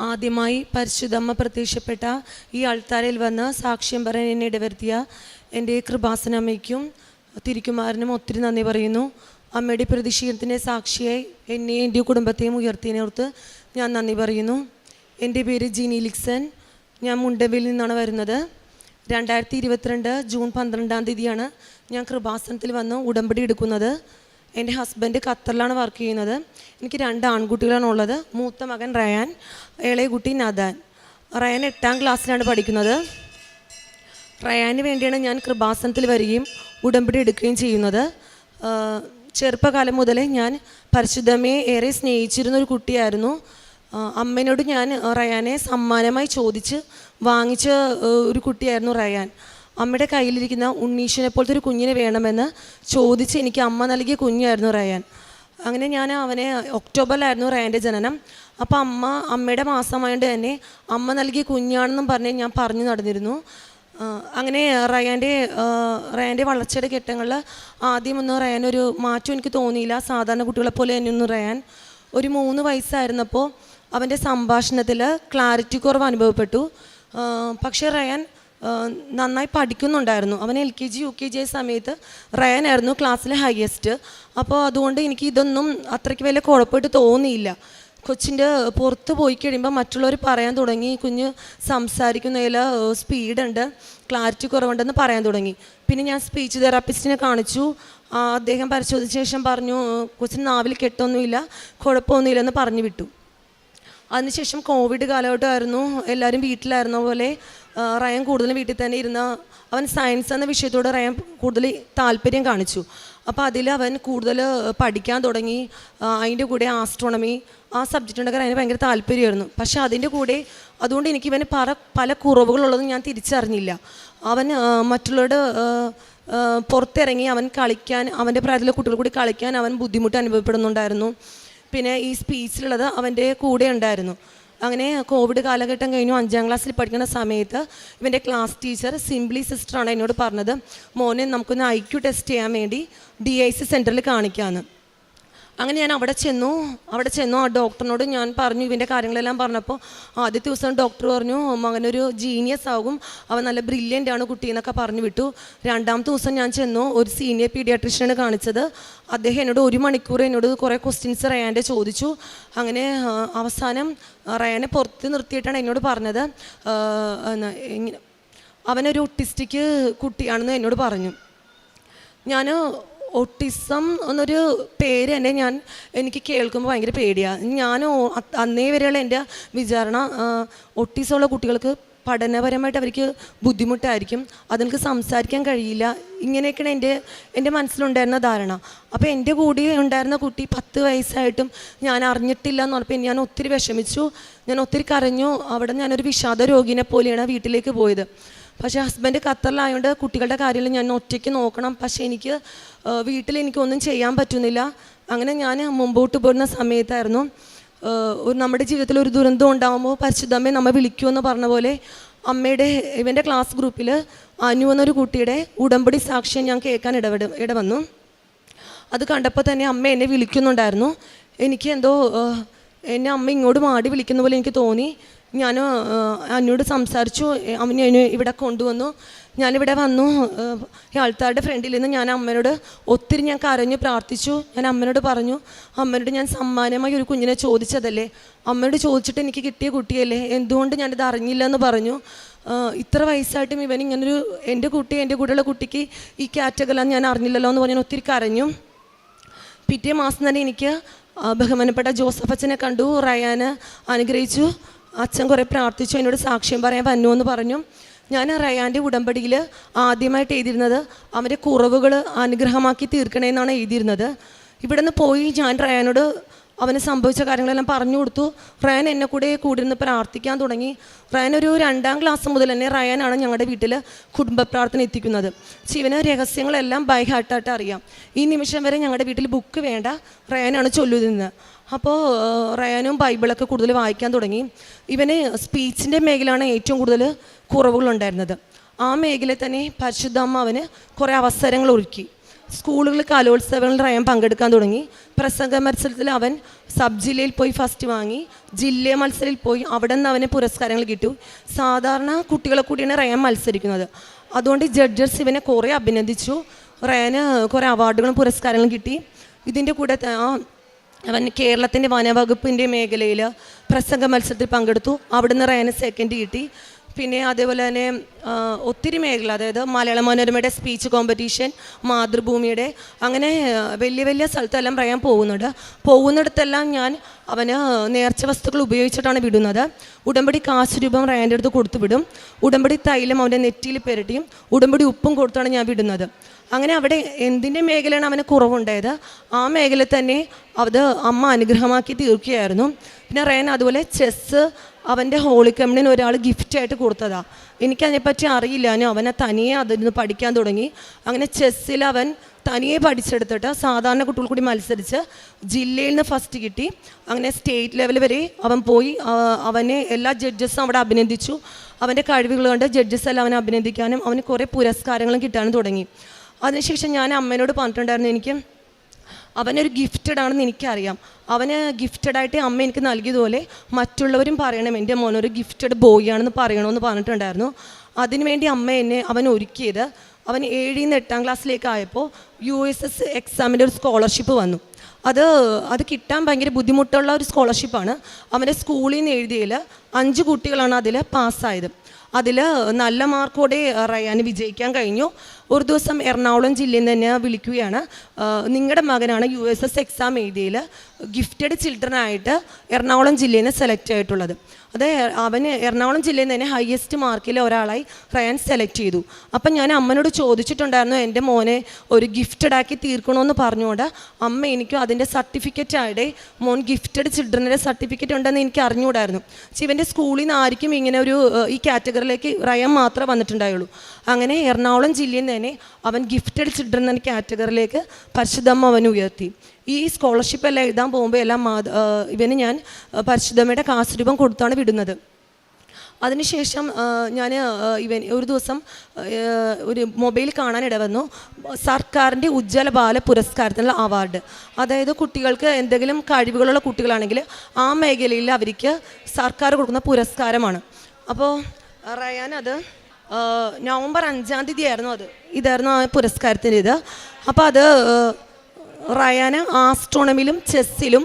ആദ്യമായി പരിശുദ്ധമ്മ പ്രത്യക്ഷപ്പെട്ട ഈ അൾത്താരയിൽ വന്ന് സാക്ഷ്യം പറയാൻ എന്നെ ഇടവരുത്തിയ എന്റെ കൃപാസനമ്മയ്ക്കും തിരിക്കുമാരനും ഒത്തിരി നന്ദി പറയുന്നു. അമ്മയുടെ പ്രതിഷേധത്തിന്റെ സാക്ഷിയായി എന്നെയും എന്റെ കുടുംബത്തെയും ഉയർത്തിയതിനോർത്ത് ഞാൻ നന്ദി പറയുന്നു. എന്റെ പേര് ജിനി ലിക്സൺ. ഞാൻ മുണ്ടവിൽ നിന്നാണ് വരുന്നത്. രണ്ടായിരത്തി ഇരുപത്തിരണ്ട് ജൂൺ പന്ത്രണ്ടാം തീയതിയാണ് ഞാൻ കൃപാസനത്തിൽ വന്ന് ഉടമ്പടി എടുക്കുന്നത്. എന്റെ ഹസ്ബൻഡ് ഖത്തറിലാണ് വർക്ക് ചെയ്യുന്നത്. എനിക്ക് രണ്ട് ആൺകുട്ടികളാണ് ഉള്ളത്. മൂത്ത മകൻ റയാൻ ഇളയ കുട്ടി നദാൻ. റയാൻ എട്ടാം ക്ലാസ്സിലാണ് പഠിക്കുന്നത്. റയാന് വേണ്ടിയാണ് ഞാൻ കൃപാസനത്തിൽ വരികയും ഉടമ്പടി എടുക്കുകയും ചെയ്യുന്നത്. ചെറുപ്പകാലം മുതലേ ഞാൻ പരിശുദ്ധമ്മയെ ഏറെ സ്നേഹിച്ചിരുന്ന ഒരു കുട്ടിയായിരുന്നു. അമ്മേനോട് ഞാൻ റയാനെ സമ്മാനമായി ചോദിച്ച് വാങ്ങിച്ച ഒരു കുട്ടിയായിരുന്നു റയാൻ. അമ്മയുടെ കയ്യിലിരിക്കുന്ന ഉണ്ണീഷിനെ പോലത്തെ ഒരു കുഞ്ഞിനെ വേണമെന്ന് ചോദിച്ച് എനിക്ക് അമ്മ നൽകിയ കുഞ്ഞായിരുന്നു റയാൻ. അങ്ങനെ ഞാൻ അവനെ ഒക്ടോബറിലായിരുന്നു റയാന്റെ ജനനം. അപ്പോൾ അമ്മ അമ്മയുടെ മാസമായതുകൊണ്ട് തന്നെ അമ്മ നൽകിയ കുഞ്ഞാണെന്നും പറഞ്ഞ് ഞാൻ പറഞ്ഞു നടന്നിരുന്നു. അങ്ങനെ റയാന്റെ റയാന്റെ വളർച്ചയുടെ ഘട്ടങ്ങളിൽ ആദ്യമൊന്നും റയാൻ ഒരു മാറ്റം എനിക്ക് തോന്നിയില്ല. സാധാരണ കുട്ടികളെ പോലെ തന്നെയൊന്നും റയാൻ ഒരു മൂന്ന് വയസ്സായിരുന്നപ്പോൾ അവന്റെ സംഭാഷണത്തിൽ ക്ലാരിറ്റി കുറവ് അനുഭവപ്പെട്ടു. പക്ഷേ റയാൻ നന്നായി പഠിക്കുന്നുണ്ടായിരുന്നു. അവൻ L K G U K G സമയത്ത് റയാനായിരുന്നു ക്ലാസ്സിലെ ഹയസ്റ്റ് അപ്പോൾ അതുകൊണ്ട് എനിക്ക് ഇതൊന്നും അത്രയ്ക്ക് വലിയ കുഴപ്പമായിട്ട് തോന്നിയില്ല. കൊച്ചിന്റെ പുറത്ത് പോയി കഴിയുമ്പോൾ മറ്റുള്ളവർ പറയാൻ തുടങ്ങി. കുഞ്ഞ് സംസാരിക്കുന്നതിൽ സ്പീഡുണ്ട് ക്ലാരിറ്റി കുറവുണ്ടെന്ന് പറയാൻ തുടങ്ങി. പിന്നെ ഞാൻ സ്പീച്ച് തെറാപ്പിസ്റ്റിനെ കാണിച്ചു. അദ്ദേഹം പരിശോധിച്ച ശേഷം പറഞ്ഞു കൊച്ചിന് നാവിൽ കെട്ടൊന്നുമില്ല കുഴപ്പമൊന്നുമില്ലെന്ന് പറഞ്ഞു വിട്ടു. അതിനുശേഷം കോവിഡ് കാലഘട്ടമായിരുന്നു. എല്ലാവരും വീട്ടിലായിരുന്ന പോലെ റയൻ കൂടുതലും വീട്ടിൽ തന്നെ ഇരുന്ന അവൻ സയൻസ് എന്ന വിഷയത്തോട് റയൻ കൂടുതൽ താല്പര്യം കാണിച്ചു. അപ്പോൾ അതിൽ അവൻ കൂടുതൽ പഠിക്കാൻ തുടങ്ങി. അതിന്റെ കൂടെ ആസ്ട്രോണമി ആ സബ്ജക്റ്റിനൊക്കെ അതിന് ഭയങ്കര താല്പര്യമായിരുന്നു. പക്ഷേ അതിന്റെ കൂടെ അതുകൊണ്ട് എനിക്ക് ഇവന് പല പല കുറവുകളുള്ളതും ഞാൻ തിരിച്ചറിഞ്ഞില്ല. അവൻ മറ്റുള്ളവരുടെ പുറത്തിറങ്ങി അവൻ കളിക്കാൻ അവന്റെ പ്രായത്തിലെ കുട്ടികൾ കൂടി കളിക്കാൻ അവൻ ബുദ്ധിമുട്ട് അനുഭവപ്പെടുന്നുണ്ടായിരുന്നു. പിന്നെ ഈ സ്പീച്ചിലുള്ളത് അവന്റെ കൂടെ ഉണ്ടായിരുന്നു. അങ്ങനെ കോവിഡ് കാലഘട്ടം കഴിഞ്ഞു. അഞ്ചാം ക്ലാസ്സിൽ പഠിക്കുന്ന സമയത്ത് ഇവന്റെ ക്ലാസ് ടീച്ചർ സിംപ്ലി സിസ്റ്ററാണ് എന്നോട് പറഞ്ഞത് മോനെ നമുക്കൊന്ന് ഐ ക്യു ടെസ്റ്റ് ചെയ്യാൻ വേണ്ടി ഡി ഐ സി സെന്ററിൽ കാണിക്കാമെന്ന് അങ്ങനെ ഞാൻ അവിടെ ചെന്നു. അവിടെ ചെന്നു. ആ ഡോക്ടറിനോട് ഞാൻ പറഞ്ഞു ഇവന്റെ കാര്യങ്ങളെല്ലാം പറഞ്ഞപ്പോൾ ആദ്യത്തെ ദിവസം ഡോക്ടർ പറഞ്ഞു മകനൊരു ജീനിയസ് ആകും. അവൻ നല്ല ബ്രില്യന്റ് ആണ് കുട്ടി എന്നൊക്കെ പറഞ്ഞു വിട്ടു. രണ്ടാമത്തെ ദിവസം ഞാൻ ചെന്നു. ഒരു സീനിയർ പീഡിയാട്രിഷ്യനാണ് കാണിച്ചത്. അദ്ദേഹം എന്നോട് ഒരു മണിക്കൂർ എന്നോട് കുറേ ക്വസ്റ്റ്യൻസ് റയാന്റെ ചോദിച്ചു. അങ്ങനെ അവസാനം റയാനെ പുറത്ത് നിർത്തിയിട്ടാണ് എന്നോട് പറഞ്ഞത്. അവനൊരു ഒട്ടിസ്റ്റിക് കുട്ടിയാണെന്ന് എന്നോട് പറഞ്ഞു. ഞാൻ ഒട്ടിസം എന്നൊരു പേര് തന്നെ ഞാൻ എനിക്ക് കേൾക്കുമ്പോൾ ഭയങ്കര പേടിയാണ് ഞാൻ അന്നേ വരെയുള്ള എന്റെ വിചാരണ ഒട്ടിസമുള്ള കുട്ടികൾക്ക് പഠനപരമായിട്ട് അവർക്ക് ബുദ്ധിമുട്ടായിരിക്കും. അതെനിക്ക് സംസാരിക്കാൻ കഴിയില്ല. ഇങ്ങനെയൊക്കെയാണ് എന്റെ എന്റെ മനസ്സിലുണ്ടായിരുന്ന ധാരണ. അപ്പോൾ എന്റെ കൂടി ഉണ്ടായിരുന്ന കുട്ടി പത്ത് വയസ്സായിട്ടും ഞാൻ അറിഞ്ഞിട്ടില്ല എന്ന് പറഞ്ഞപ്പോൾ ഞാൻ ഒത്തിരി വിഷമിച്ചു. ഞാൻ ഒത്തിരി കരഞ്ഞു. അവിടെ ഞാനൊരു വിഷാദ രോഗിനെ പോലെയാണ് വീട്ടിലേക്ക് പോയത്. പക്ഷേ ഹസ്ബൻഡ് ഖത്തറിലായതുകൊണ്ട് കുട്ടികളുടെ കാര്യങ്ങൾ ഞാൻ ഒറ്റയ്ക്ക് നോക്കണം. പക്ഷേ എനിക്ക് വീട്ടിൽ എനിക്കൊന്നും ചെയ്യാൻ പറ്റുന്നില്ല. അങ്ങനെ ഞാൻ മുമ്പോട്ട് പോരുന്ന സമയത്തായിരുന്നു ഒരു നമ്മുടെ ജീവിതത്തിൽ ഒരു ദുരന്തം ഉണ്ടാകുമ്പോൾ പരിശുദ്ധമ്മയെ നമ്മെ വിളിക്കുമെന്ന് പറഞ്ഞ പോലെ അമ്മയുടെ ഇവന്റെ ക്ലാസ് ഗ്രൂപ്പിൽ അനു എന്നൊരു കുട്ടിയുടെ ഉടമ്പടി സാക്ഷ്യം ഞാൻ കേൾക്കാൻ ഇടപെട ഇടവന്നു. അത് കണ്ടപ്പോൾ തന്നെ അമ്മ എന്നെ വിളിക്കുന്നുണ്ടായിരുന്നു. എനിക്ക് എന്തോ എന്നെ അമ്മ ഇങ്ങോട്ട് മാടി വിളിക്കുന്ന പോലെ എനിക്ക് തോന്നി. ഞാൻ അന്നോട് സംസാരിച്ചു. അവൻ ഇവിടെ കൊണ്ടുവന്നു. ഞാനിവിടെ വന്നു. ആൾക്കാരുടെ ഫ്രണ്ടിൽ നിന്ന് ഞാൻ അമ്മനോട് ഒത്തിരി ഞാൻ കരഞ്ഞു പ്രാർത്ഥിച്ചു. ഞാൻ അമ്മനോട് പറഞ്ഞു അമ്മനോട് ഞാൻ സമ്മാനമായി ഒരു കുഞ്ഞിനെ ചോദിച്ചതല്ലേ? അമ്മയോട് ചോദിച്ചിട്ട് എനിക്ക് കിട്ടിയ കുട്ടിയല്ലേ? എന്തുകൊണ്ട് ഞാനിത് അറിഞ്ഞില്ല എന്ന് പറഞ്ഞു ഇത്ര വയസ്സായിട്ടും ഇവൻ ഇങ്ങനൊരു എന്റെ കുട്ടി എന്റെ കൂടെയുള്ള കുട്ടിക്ക് ഈ കാറ്റഗറിലാണ് ഞാൻ അറിഞ്ഞില്ലല്ലോ എന്ന് പറഞ്ഞ് ഒത്തിരി കരഞ്ഞു. പിറ്റേ മാസം തന്നെ എനിക്ക് ബഹുമാനപ്പെട്ട ജോസഫ് അച്ഛനെ കണ്ടു. റയാന് അനുഗ്രഹിച്ചു. അച്ഛൻ കുറേ പ്രാർത്ഥിച്ചു എന്നോട് സാക്ഷ്യം പറയാൻ വന്നു എന്ന് പറഞ്ഞു. ഞാൻ റയാന്റെ ഉടമ്പടിയിൽ ആദ്യമായിട്ട് എഴുതിയിരുന്നത് അവന്റെ കുറവുകൾ അനുഗ്രഹമാക്കി തീർക്കണമെന്നാണ് എഴുതിയിരുന്നത്. ഇവിടെ നിന്ന് പോയി ഞാൻ റയാനോട് അവന് സംഭവിച്ച കാര്യങ്ങളെല്ലാം പറഞ്ഞു കൊടുത്തു. റയാൻ എന്നെ കൂടെ കൂടിയിരുന്ന് പ്രാർത്ഥിക്കാൻ തുടങ്ങി. റയാൻ ഒരു രണ്ടാം ക്ലാസ് മുതൽ തന്നെ റയാനാണ് ഞങ്ങളുടെ വീട്ടിൽ കുടുംബ പ്രാർത്ഥന എത്തിക്കുന്നത്. ശിവന് രഹസ്യങ്ങളെല്ലാം ബൈ ഹാർട്ടായിട്ട് അറിയാം. ഈ നിമിഷം വരെ ഞങ്ങളുടെ വീട്ടിൽ ബുക്ക് വേണ്ട റയാനാണ് ചൊല്ലുന്നത് അപ്പോൾ റയാനും ബൈബിളൊക്കെ കൂടുതൽ വായിക്കാൻ തുടങ്ങി. ഇവന് സ്പീച്ചിന്റെ മേഖലയാണ് ഏറ്റവും കൂടുതൽ കുറവുകളുണ്ടായിരുന്നത്. ആ മേഖലയിൽ തന്നെ പരിശുദ്ധ അമ്മ അവന് കുറേ അവസരങ്ങൾ ഒരുക്കി. സ്കൂളുകളിൽ കലോത്സവങ്ങളിൽ റയാൻ പങ്കെടുക്കാൻ തുടങ്ങി. പ്രസംഗ മത്സരത്തിൽ അവൻ സബ് ജില്ലയിൽ പോയി ഫസ്റ്റ് വാങ്ങി. ജില്ലാ മത്സരത്തിൽ പോയി അവിടെ നിന്ന് അവന് പുരസ്കാരങ്ങൾ കിട്ടു. സാധാരണ കുട്ടികളെ കൂടിയാണ് റയാൻ മത്സരിക്കുന്നത്. അതുകൊണ്ട് ജഡ്ജസ് ഇവനെ കുറേ അഭിനന്ദിച്ചു. റയാന് കുറേ അവാർഡുകളും പുരസ്കാരങ്ങളും കിട്ടി. ഇതിന്റെ കൂടെ ആ അവൻ കേരളത്തിന്റെ വനവകുപ്പിന്റെ മേഖലയിൽ പ്രസംഗ മത്സരത്തിൽ പങ്കെടുത്തു. അവിടുന്ന് റയാന് സെക്കൻഡ് കിട്ടി. പിന്നെ അതേപോലെ തന്നെ ഒത്തിരി മേഖല അതായത് മലയാള മനോരമയുടെ സ്പീച്ച് കോമ്പറ്റീഷൻ മാതൃഭൂമിയുടെ അങ്ങനെ വലിയ വലിയ സ്ഥലത്തെല്ലാം പറയാൻ പോകുന്നുണ്ട്. പോകുന്നിടത്തെല്ലാം ഞാൻ അവന് നേർച്ച വസ്തുക്കൾ ഉപയോഗിച്ചിട്ടാണ് വിടുന്നത്. ഉടമ്പടി കാശ് രൂപം റയാന്റെ അടുത്ത് കൊടുത്തു വിടും. ഉടമ്പടി തൈലം അവന്റെ നെറ്റിയിൽ പെരട്ടിയും ഉടമ്പടി ഉപ്പും കൊടുത്താണ് ഞാൻ വിടുന്നത്. അങ്ങനെ അവിടെ എന്തിന്റെ മേഖലയാണ് അവന് കുറവുണ്ടായത്? ആ മേഖല തന്നെ അത് അമ്മ അനുഗ്രഹമാക്കി തീർക്കുകയായിരുന്നു. പിന്നെ റയൻ അതുപോലെ ചെസ്സ് അവന്റെ ഹോളിക്കമ്മിന് ഒരാൾ ഗിഫ്റ്റായിട്ട് കൊടുത്തതാ. എനിക്കതിനെപ്പറ്റി അറിയില്ല. ഞാൻ അവനെ തനിയെ അതിൽ നിന്ന് പഠിക്കാൻ തുടങ്ങി. അങ്ങനെ ചെസ്സിൽ അവൻ തനിയെ പഠിച്ചെടുത്തിട്ട് സാധാരണ കുട്ടികൾ കൂടി മത്സരിച്ച് ജില്ലയിൽ നിന്ന് ഫസ്റ്റ് കിട്ടി. അങ്ങനെ സ്റ്റേറ്റ് ലെവൽ വരെ അവൻ പോയി. അവനെ എല്ലാ ജഡ്ജസും അവിടെ അഭിനന്ദിച്ചു. അവന്റെ കഴിവുകൾ കണ്ട് ജഡ്ജസ് എല്ലാം അവനെ അഭിനന്ദിക്കാനും അവന് കുറേ പുരസ്കാരങ്ങളും കിട്ടാനും തുടങ്ങി. അതിനുശേഷം ഞാൻ അമ്മേനോട് പറഞ്ഞിട്ടുണ്ടായിരുന്നു എനിക്ക് അവനൊരു ഗിഫ്റ്റഡ് ആണെന്ന് എനിക്കറിയാം. അവന് ഗിഫ്റ്റഡ് ആയിട്ട് അമ്മ എനിക്ക് നൽകിയതുപോലെ മറ്റുള്ളവരും പറയണം എന്റെ മോനൊരു ഗിഫ്റ്റഡ് ബോയ് ആണെന്ന് പറയണമെന്ന് പറഞ്ഞിട്ടുണ്ടായിരുന്നു. അതിനുവേണ്ടി അമ്മ എന്നെ അവൻ ഒരുക്കിയത് അവൻ ഏഴിൽ നിന്ന് എട്ടാം ക്ലാസ്സിലേക്ക് ആയപ്പോൾ യു എസ് എസ് എക്സാമിന്റെ ഒരു സ്കോളർഷിപ്പ് വന്നു. അത് അത് കിട്ടാൻ ഭയങ്കര ബുദ്ധിമുട്ടുള്ള ഒരു സ്കോളർഷിപ്പാണ് അവന്റെ സ്കൂളിൽ നിന്ന് എഴുതിയതിൽ അഞ്ച് കുട്ടികളാണ് അതിൽ പാസ്സായത് അതിൽ നല്ല മാർക്കോടെ റയാന് വിജയിക്കാൻ കഴിഞ്ഞു. ഒരു ദിവസം എറണാകുളം ജില്ലയിൽ നിന്ന് തന്നെ വിളിക്കുകയാണ്. നിങ്ങളുടെ മകനാണ് യു എസ് എസ് എക്സാം എഴുതിയതിൽ ഗിഫ്റ്റഡ് ചിൽഡ്രൻ ആയിട്ട് എറണാകുളം ജില്ലയിൽ നിന്ന് സെലക്ട് ആയിട്ടുള്ളത്. അത് അവന് എറണാകുളം ജില്ലയിൽ നിന്ന് തന്നെ ഹയസ്റ്റ് മാർക്കിൽ ഒരാളായി റയാൻ സെലക്ട് ചെയ്തു. അപ്പം ഞാൻ അമ്മനോട് ചോദിച്ചിട്ടുണ്ടായിരുന്നു എന്റെ മോനെ ഒരു ഗിഫ്റ്റഡ് ആക്കി തീർക്കണമെന്ന് പറഞ്ഞുകൊണ്ട് അമ്മ എനിക്കും അതിന്റെ സർട്ടിഫിക്കറ്റ് ആയിടെ മോൻ ഗിഫ്റ്റഡ് ചിൽഡ്രന്റെ സർട്ടിഫിക്കറ്റ് ഉണ്ടെന്ന് എനിക്ക് അറിഞ്ഞുകൂടായിരുന്നു. പക്ഷേ ഇവന്റെ സ്കൂളിൽ നിന്ന് ആർക്കും ഇങ്ങനെ ഒരു ഈ കാറ്റഗറിയിലേക്ക് റയം മാത്രമേ വന്നിട്ടുണ്ടായുള്ളൂ. അങ്ങനെ എറണാകുളം ജില്ലയിൽ നിന്ന് തന്നെ അവൻ ഗിഫ്റ്റഡ് ചിൽഡ്രൻ എന്ന കാറ്റഗറിയിലേക്ക് പരിശുദ്ധമ്മ അവൻ ഉയർത്തി. ഈ സ്കോളർഷിപ്പ് എല്ലാം എഴുതാൻ പോകുമ്പോൾ എല്ലാം മാത- ഇവന് ഞാൻ പരിശുദ്ധമ്മയുടെ കാശ് രൂപം കൊടുത്താണ് വിടുന്നത്. അതിനുശേഷം ഞാൻ ഇവൻ ഒരു ദിവസം ഒരു മൊബൈൽ കാണാനിട വന്നു സർക്കാരിന്റെ ഉജ്ജ്വല ബാല പുരസ്കാരത്തിനുള്ള അവാർഡ്. അതായത് കുട്ടികൾക്ക് എന്തെങ്കിലും കഴിവുകളുള്ള കുട്ടികളാണെങ്കിൽ ആ മേഖലയിൽ അവർക്ക് സർക്കാർ കൊടുക്കുന്ന പുരസ്കാരമാണ്. അപ്പോൾ റയാൻ അത് നവംബർ അഞ്ചാം തീയതി ആയിരുന്നു അത്. ഇതായിരുന്നു ആ പുരസ്കാരത്തിന്റെ ഇത് അപ്പോൾ അത് റയാന് ആസ്ട്രോണമിലും ചെസ്സിലും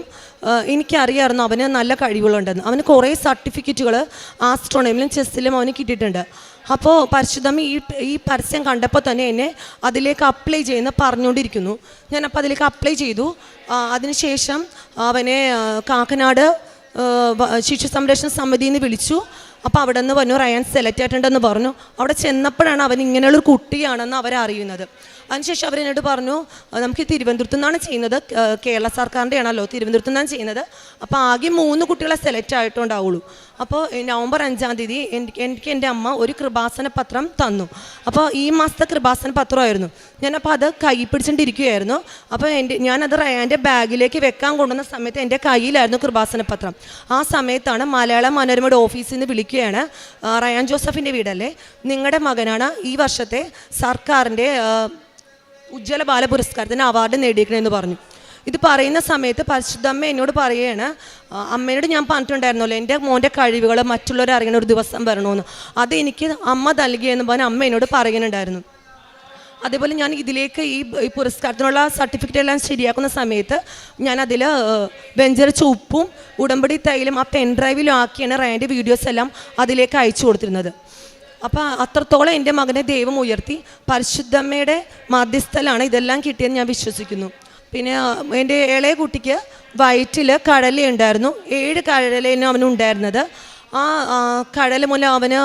എനിക്കറിയാമായിരുന്നു അവന് നല്ല കഴിവുകളുണ്ടെന്ന്. അവന് കുറേ സർട്ടിഫിക്കറ്റുകൾ ആസ്ട്രോണമിലും ചെസ്സിലും അവന് കിട്ടിയിട്ടുണ്ട്. അപ്പോൾ പരിശുദ്ധമ്മ ഈ ഈ പരസ്യം കണ്ടപ്പോൾ തന്നെ എന്നെ അതിലേക്ക് അപ്ലൈ ചെയ്യുന്ന പറഞ്ഞുകൊണ്ടിരിക്കുന്നു. ഞാനപ്പോൾ അതിലേക്ക് അപ്ലൈ ചെയ്തു. അതിനുശേഷം അവനെ കാക്കനാട് ശിശു സംരക്ഷണ സമിതിയിൽ നിന്ന് വിളിച്ചു. അപ്പോൾ അവിടെ നിന്ന് പറഞ്ഞു റയാൻ സെലക്ട് ആയിട്ടുണ്ടെന്ന് പറഞ്ഞു. അവിടെ ചെന്നപ്പോഴാണ് അവൻ ഇങ്ങനെയുള്ളൊരു കുട്ടിയാണെന്ന് അവരറിയുന്നത്. അതിനുശേഷം അവരെന്നോട് പറഞ്ഞു "ആ, നമുക്ക് തിരുവനന്തപുരത്തു നിന്നാണ് ചെയ്യുന്നത്. കേരള സർക്കാരിന്റെ ആണല്ലോ തിരുവനന്തപുരത്തു നിന്നാണ് ചെയ്യുന്നത്. അപ്പോൾ ആകെ മൂന്ന് കുട്ടികളെ സെലക്ട് ആയിട്ടുണ്ടാവുള്ളൂ. അപ്പോൾ നവംബർ അഞ്ചാം തീയതി എനിക്ക് എനിക്ക് എന്റെ അമ്മ ഒരു കൃപാസന പത്രം തന്നു. അപ്പോൾ ഈ മാസത്തെ കൃപാസന പത്രമായിരുന്നു. ഞാനപ്പോൾ അത് കൈ പിടിച്ചുകൊണ്ടിരിക്കുകയായിരുന്നു അപ്പോൾ എന്റെ ഞാനത് എന്റെ ബാഗിലേക്ക് വെക്കാൻ കൊണ്ടുവന്ന സമയത്ത് എന്റെ കയ്യിലായിരുന്നു കൃപാസന പത്രം. ആ സമയത്താണ് മലയാള മനോരമയുടെ ഓഫീസിൽ നിന്ന് വിളിക്കുകയാണ് റയാൻ ജോസഫിന്റെ വീടല്ലേ? നിങ്ങളുടെ മകനാണ് ഈ വർഷത്തെ സർക്കാരിന്റെ ഉജ്ജ്വല ബാല പുരസ്കാരത്തിന് അവാർഡ് നേടിയിരിക്കണമെന്ന് പറഞ്ഞു. ഇത് പറയുന്ന സമയത്ത് പരിശുദ്ധമ്മ എന്നോട് പറയുകയാണ് അമ്മയോട് ഞാൻ പറഞ്ഞിട്ടുണ്ടായിരുന്നല്ലോ എന്റെ മോന്റെ കഴിവുകൾ മറ്റുള്ളവർ അറിയണ ഒരു ദിവസം വരണമെന്ന് അത് എനിക്ക് അമ്മ നൽകിയെന്ന് പറഞ്ഞ് അമ്മ എന്നോട് പറയുന്നുണ്ടായിരുന്നു. അതേപോലെ ഞാൻ ഇതിലേക്ക് ഈ പുരസ്കാരത്തിനുള്ള സർട്ടിഫിക്കറ്റ് എല്ലാം ശരിയാക്കുന്ന സമയത്ത് ഞാൻ അതിൽ വെഞ്ചരിച്ച ഉപ്പും ഉടമ്പടി തൈലും ആ പെൻഡ്രൈവിലും ആക്കിയാണ് റയന്റെ വീഡിയോസ് എല്ലാം അതിലേക്ക് അയച്ചു കൊടുത്തിരുന്നത്. അപ്പോൾ അത്രത്തോളം എന്റെ മകനെ ദൈവം ഉയർത്തി. പരിശുദ്ധമ്മയുടെ മാധ്യസ്ഥലാണ് ഇതെല്ലാം കിട്ടിയെന്ന് ഞാൻ വിശ്വസിക്കുന്നു. പിന്നെ എന്റെ ഇളയ കുട്ടിക്ക് വയറ്റിൽ കടല ഉണ്ടായിരുന്നു. ഏഴ് കടലേനും അവനുണ്ടായിരുന്നത് ആ കടല മൂലം അവന്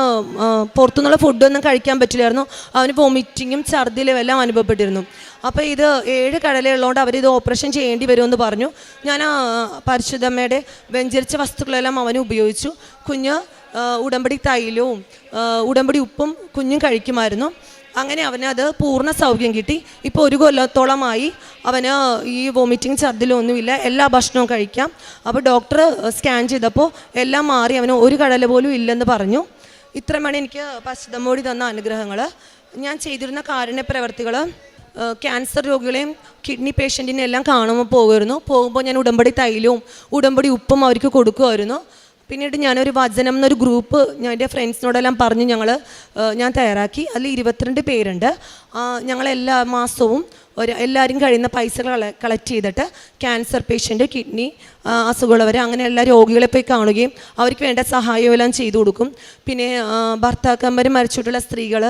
പുറത്തുനിന്നുള്ള ഫുഡൊന്നും കഴിക്കാൻ പറ്റില്ലായിരുന്നു. അവന് വൊമിറ്റിങ്ങും ഛർദിലും എല്ലാം അനുഭവപ്പെട്ടിരുന്നു. അപ്പോൾ ഇത് ഏഴ് കടലുള്ളതുകൊണ്ട് അവരിത് ഓപ്പറേഷൻ ചെയ്യേണ്ടി വരുമെന്ന് പറഞ്ഞു. ഞാൻ പരിശുദ്ധമ്മയുടെ വെഞ്ചരിച്ച വസ്തുക്കളെല്ലാം അവന് ഉപയോഗിച്ചു. കുഞ്ഞ് ഉടമ്പടി തൈലവും ഉടമ്പടി ഉപ്പും കുഞ്ഞും കഴിക്കുമായിരുന്നു. അങ്ങനെ അവന് അത് പൂർണ സൗഖ്യം കിട്ടി. ഇപ്പോൾ ഒരു കൊല്ലത്തോളമായി അവന് ഈ വോമിറ്റിംഗ് ഛർദിലൊന്നുമില്ല എല്ലാ ഭക്ഷണവും കഴിക്കാം. അപ്പോൾ ഡോക്ടർ സ്കാൻ ചെയ്തപ്പോൾ എല്ലാം മാറി അവന് ഒരു കടല പോലും ഇല്ലെന്ന് പറഞ്ഞു. ഇത്രയുമാണ് എനിക്ക് പശുതമ്മോടി തന്ന അനുഗ്രഹങ്ങൾ ഞാൻ ചെയ്തിരുന്ന കാരുണ്യ പ്രവർത്തികൾ ക്യാൻസർ രോഗികളെയും കിഡ്നി പേഷ്യന്റിനെയും എല്ലാം കാണുമ്പോൾ പോകുമായിരുന്നു. പോകുമ്പോൾ ഞാൻ ഉടമ്പടി തൈലവും ഉടമ്പടി ഉപ്പും അവർക്ക് കൊടുക്കുമായിരുന്നു. പിന്നീട് ഞാനൊരു വചനം എന്നൊരു ഗ്രൂപ്പ് ഞാൻ എന്റെ ഫ്രണ്ട്സിനോടെല്ലാം പറഞ്ഞ് ഞങ്ങൾ ഞാൻ തയ്യാറാക്കി. അതിൽ ഇരുപത്തിരണ്ട് പേരുണ്ട്. ഞങ്ങളെല്ലാ മാസവും ഒരു എല്ലാവരും കഴിയുന്ന പൈസകൾ കളക്ട് ചെയ്തിട്ട് ക്യാൻസർ പേഷ്യന്റ് കിഡ്നി അസുഖമുള്ളവർ അങ്ങനെ എല്ലാ രോഗികളെ പോയി കാണുകയും അവർക്ക് വേണ്ട സഹായം എല്ലാം ചെയ്തു കൊടുക്കും. പിന്നെ ഭർത്താക്കന്മാർ മരിച്ചിട്ടുള്ള സ്ത്രീകൾ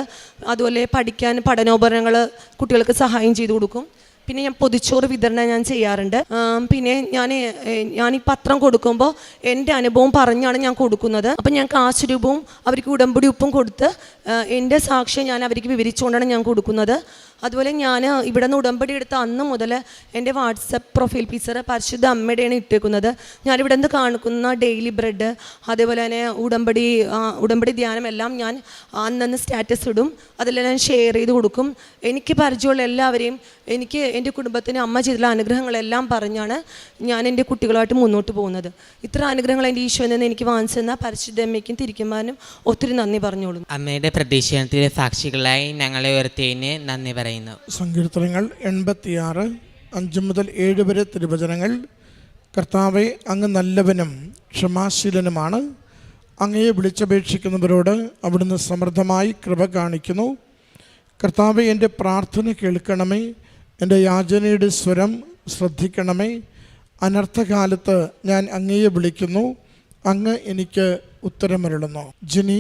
അതുപോലെ പഠിക്കാൻ പഠനോപകരണങ്ങൾ കുട്ടികൾക്ക് സഹായം ചെയ്തു കൊടുക്കും. പിന്നെ ഞാൻ പൊതിച്ചോറ് വിതരണം ഞാൻ ചെയ്യാറുണ്ട്. പിന്നെ ഞാൻ ഞാൻ ഈ പത്രം കൊടുക്കുമ്പോൾ എന്റെ അനുഭവം പറഞ്ഞാണ് ഞാൻ കൊടുക്കുന്നത്. അപ്പം ഞാൻ കാശ് രൂപവും അവർക്ക് ഉടമ്പടി ഉപ്പും കൊടുത്ത് എന്റെ സാക്ഷ്യം ഞാൻ അവർക്ക് വിവരിച്ചുകൊണ്ടാണ് ഞാൻ കൊടുക്കുന്നത്. അതുപോലെ ഞാൻ ഇവിടെ നിന്ന് ഉടമ്പടി എടുത്ത അന്ന് മുതൽ എന്റെ വാട്സപ്പ് പ്രൊഫൈൽ പിക്ചർ പരിശുദ്ധ അമ്മയുടെയാണ് ഇട്ടേക്കുന്നത്. ഞാനിവിടെ നിന്ന് കാണിക്കുന്ന ഡെയിലി ബ്രെഡ് അതേപോലെ തന്നെ ഉടമ്പടി ഉടമ്പടി ധ്യാനം എല്ലാം ഞാൻ അന്നന്ന് സ്റ്റാറ്റസ് ഇടും. അതെല്ലാം ഞാൻ ഷെയർ ചെയ്ത് കൊടുക്കും. എനിക്ക് പരിചയമുള്ള എല്ലാവരെയും എനിക്ക് എന്റെ കുടുംബത്തിന് അമ്മ ചെയ്തിട്ടുള്ള അനുഗ്രഹങ്ങളെല്ലാം പറഞ്ഞാണ് ഞാൻ എന്റെ കുട്ടികളുമായിട്ട് മുന്നോട്ട് പോകുന്നത്. ഇത്ര അനുഗ്രഹങ്ങൾ എന്റെ ഈശോയിൽ നിന്ന് എനിക്ക് വാങ്ങിച്ചു തന്ന പരിശുദ്ധ അമ്മയ്ക്കും തിരിക്കുവാനും ഒത്തിരി നന്ദി പറഞ്ഞോളും. അമ്മയുടെ പ്രതീക്ഷണത്തിലെ സാക്ഷികളായി ഞങ്ങളെ ഉയർത്തിയതിന് നന്ദി പറയുന്നു. സങ്കീർത്തനങ്ങൾ എൺപത്തിയാറ് അഞ്ച് മുതൽ ഏഴ് വരെ തിരുവചനങ്ങൾ. കർത്താവെ അങ്ങ് നല്ലവനും ക്ഷമാശീലനുമാണ്. അങ്ങയെ വിളിച്ചപേക്ഷിക്കുന്നവരോട് അവിടുന്ന് സമൃദ്ധമായി കൃപ കാണിക്കുന്നു. കർത്താവെ എന്റെ പ്രാർത്ഥന കേൾക്കണമേ. എന്റെ യാചനയുടെ സ്വരം ശ്രദ്ധിക്കണമേ. അനർത്ഥകാലത്ത് ഞാൻ അങ്ങയെ വിളിക്കുന്നു. അങ്ങ് എനിക്ക് ഉത്തരമരുളുന്നു. ജിനി